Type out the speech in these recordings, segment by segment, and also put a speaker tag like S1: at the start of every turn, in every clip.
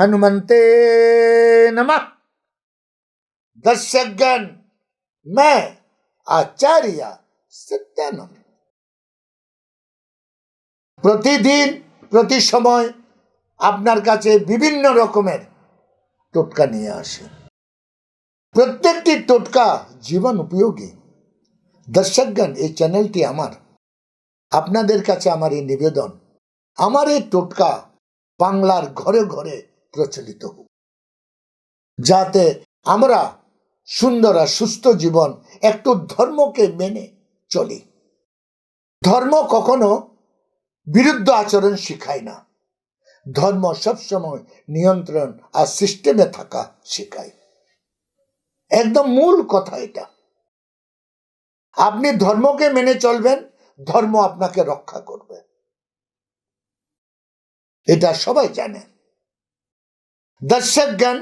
S1: हनुमंते नमः दर्शकगण मैं आचार्य सत्यानंद প্রতিদিন প্রতি সময় আপনার কাছে বিভিন্ন রকমের টোটকা নিয়ে আসে প্রত্যেকটি টোটকা জীবন উপযোগী দর্শকগণ এই চ্যানেলটি আমার আপনাদের কাছে আমার এই নিবেদন আমার এই টোটকা বাংলার ঘরে ঘরে প্রচলিত হোক। যাতে আমরা সুন্দর আর সুস্থ জীবন একটু ধর্মকে মেনে চলি। ধর্ম কখনো বিরুদ্ধ আচরণ শিখায় না। ধর্ম সবসময় নিয়ন্ত্রণ আর সিস্টেমে থাকা শেখায়। একদম মূল কথা এটা। আপনি ধর্মকে মেনে চলবেন, ধর্ম আপনাকে রক্ষা করবে। এটা সবাই জানে। দর্শক জ্ঞান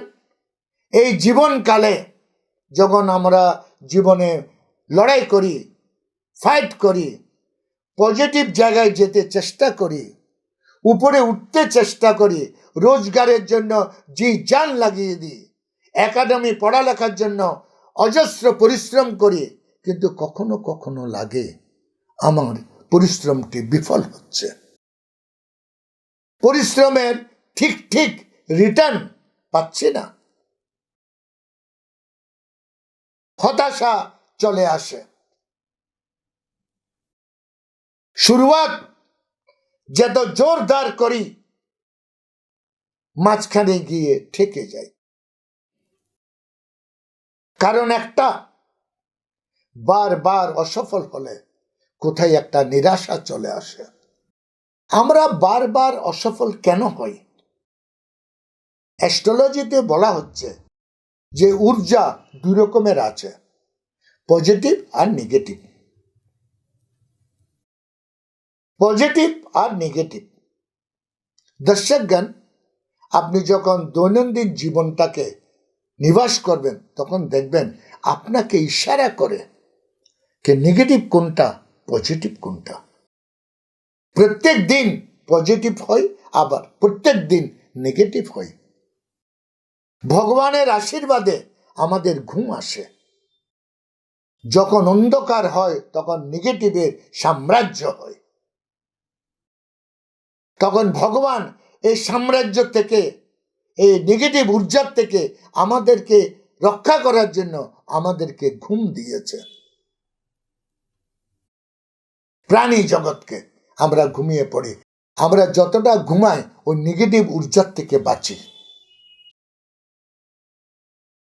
S1: এই জীবনকালে যখন আমরা জীবনে লড়াই করি ফাইট করি পজিটিভ জায়গায় যেতে চেষ্টা করি, উপরে উঠতে চেষ্টা করি, রোজগারের জন্য জি জান লাগিয়ে দিই, একাডেমি পড়ালেখার জন্য অজস্র পরিশ্রম করি, কিন্তু কখনো কখনো লাগে আমার পরিশ্রমটি বিফল হচ্ছে। পরিশ্রমের ঠিক ঠিক রিটার্ন পাচ্ছি না। হতাশা চলে আসে। শুরুয়াত যত জোরদার করি, মাঝখানে গিয়ে ঠেকে যাই। কারণ একটা বারবার অসফল হলে কোথায় একটা নিরাশা চলে আসে। আমরা বারবার অসফল কেন হই? অ্যাস্ট্রোলজিতে বলা হচ্ছে যে ঊর্জা দুই রকমের আছে, পজিটিভ আর নেগেটিভ। পজিটিভ আর নেগেটিভ। দর্শকগণ, আপনি যখন দৈনন্দিন জীবনটাকে নিবাস করবেন, তখন দেখবেন আপনাকে ইশারা করে যে নেগেটিভ কোনটা, পজিটিভ কোনটা। প্রত্যেক দিন পজিটিভ হয়, আবার প্রত্যেক দিন নেগেটিভ হয়। ভগবানের আশীর্বাদে আমাদের ঘুম আসে। যখন অন্ধকার হয়, তখন নেগেটিভের সাম্রাজ্য হয়। তখন ভগবান এই সাম্রাজ্য থেকে, এই নেগেটিভ ঊর্জার থেকে আমাদেরকে রক্ষা করার জন্য আমাদেরকে ঘুম দিয়েছে। প্রাণী জগৎকে আমরা ঘুমিয়ে পড়ি। আমরা যতটা ঘুমাই, ওই নেগেটিভ ঊর্জার থেকে বাঁচি।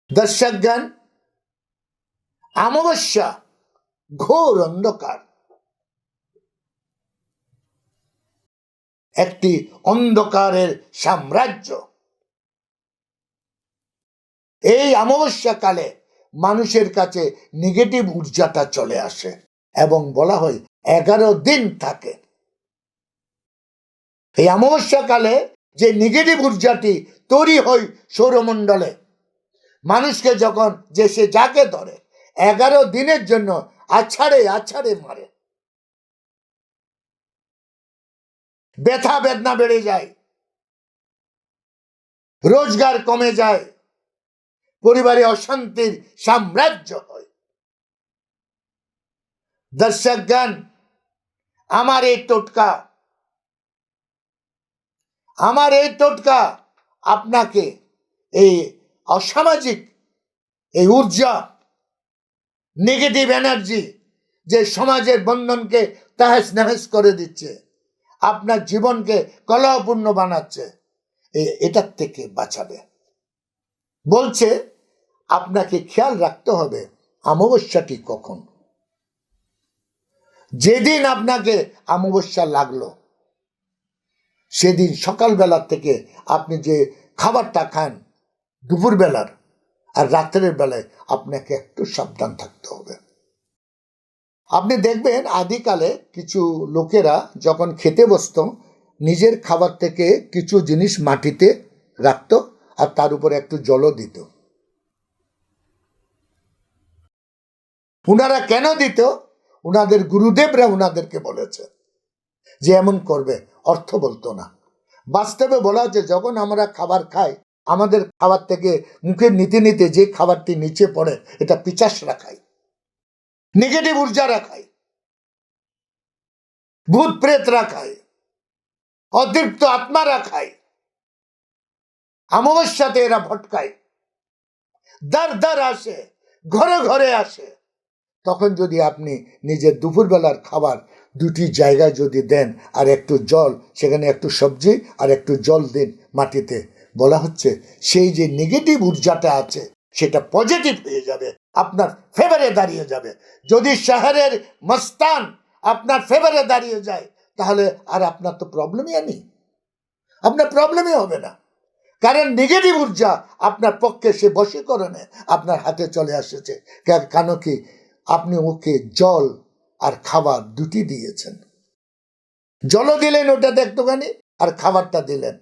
S1: দর্শক জ্ঞান অমাবস্যা, ঘোর অন্ধকার। একটি অন্ধকারের সাম্রাজ্য। এই অমাবস্যাকালে মানুষের কাছে নেগেটিভ ঊর্জাটা চলে আসে এবং বলা হয় এগারো দিন থাকে। এই অমাবস্যাকালে যে নেগেটিভ ঊর্জাটি তৈরি হয় সৌরমণ্ডলে মানুষকে যখন যে সে যাকে ধরে, এগারো দিনের জন্য আছাড়ে আছাড়ে মারে। ব্যথা বেদনা বেড়ে যায়, রোজগার কমে যায়, পরিবারে অশান্তির সাম্রাজ্য হয়। দর্শক জ্ঞান আমার এই টোটকা, আমার এই টোটকা আপনাকে এই অসামাজিক এই ঊর্জা নেগেটিভ এনার্জি যে সমাজের বন্ধনকে তাহেস নাহেস করে দিচ্ছে, আপনার জীবনকে কলহপূর্ণ বানাচ্ছে এটার থেকে বাঁচাবে। বলছে, আপনাকে খেয়াল রাখতে হবে অমাবস্যাটি কখন। যেদিন আপনাকে অমাবস্যা লাগল, সেদিন সকালবেলার থেকে আপনি যে খাবারটা খান দুপুরবেলার আর রাত্রের বেলায় আপনাকে একটু সাবধান থাকতে হবে। আপনি দেখবেন আদিকালে কিছু লোকেরা যখন খেতে বসত, নিজের খাবার থেকে কিছু জিনিস মাটিতে রাখতো আর তার উপরে একটু জলও দিত। উনারা কেন দিত? উনাদের গুরুদেবরা উনাদেরকে বলেছে যে এমন করবে, অর্থ বলতো না। বাস্তবে বলা হচ্ছে যখন আমরা খাবার খাই আমাদের খাবার থেকে মুখে নিতে নিতে যে খাবারটি নিচে পড়ে, এটা পিচাসরা খায়। নেগেটিভ ঊর্জারা খায়। ভূত প্রেতরা খায়। অতৃপ্ত আত্মারা খায়। অমাবস্যাতে এরা ভটকায় দার দার আসে, ঘরে ঘরে আসে। তখন যদি আপনি নিজের দুপুরবেলার খাবার দুটি জায়গায় যদি দেন, আর একটু জল, সেখানে একটু সবজি, আর একটু জল দিন মাটিতে বলা হচ্ছে, সেই যে নেগেটিভ ঊর্জাটা আছে, সেটা পজিটিভ হয়ে যাবে, আপনার ফেভারে দাঁড়িয়ে যাবে। যদি শহরের মস্তান আপনার ফেভারে দাঁড়িয়ে যায়, তাহলে আর আপনার তো প্রবলেমই নেই। আপনার প্রবলেমই হবে না। কারণ নেগেটিভ ঊর্জা আপনার পক্ষে সে বশীকরণে আপনার হাতে চলে আসেছে। কেন কি আপনি ওকে জল আর খাবার দুটি দিয়েছেন। জলও দিলেন ওটাতে একটুখানি আর খাবারটা দিলেন।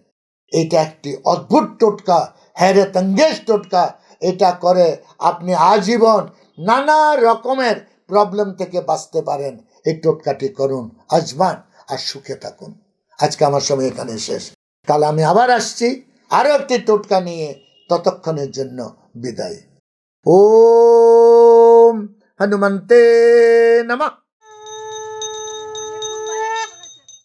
S1: এটা একটি অদ্ভুত টোটকা হ্যারে তঙ্গেশ টোটকা। এটা করে আপনি আজীবন নানা রকমের প্রবলেম থেকে বাঁচতে পারেন। এই টোটকাটি করুন, আজমান আর সুখে থাকুন। আজকে আমার সময় এখানে শেষ। কাল আমি আবার আসছি আরও একটি টোটকা নিয়ে ততক্ষণের জন্য বিদায়। ওম হনুমন্তে নমঃ।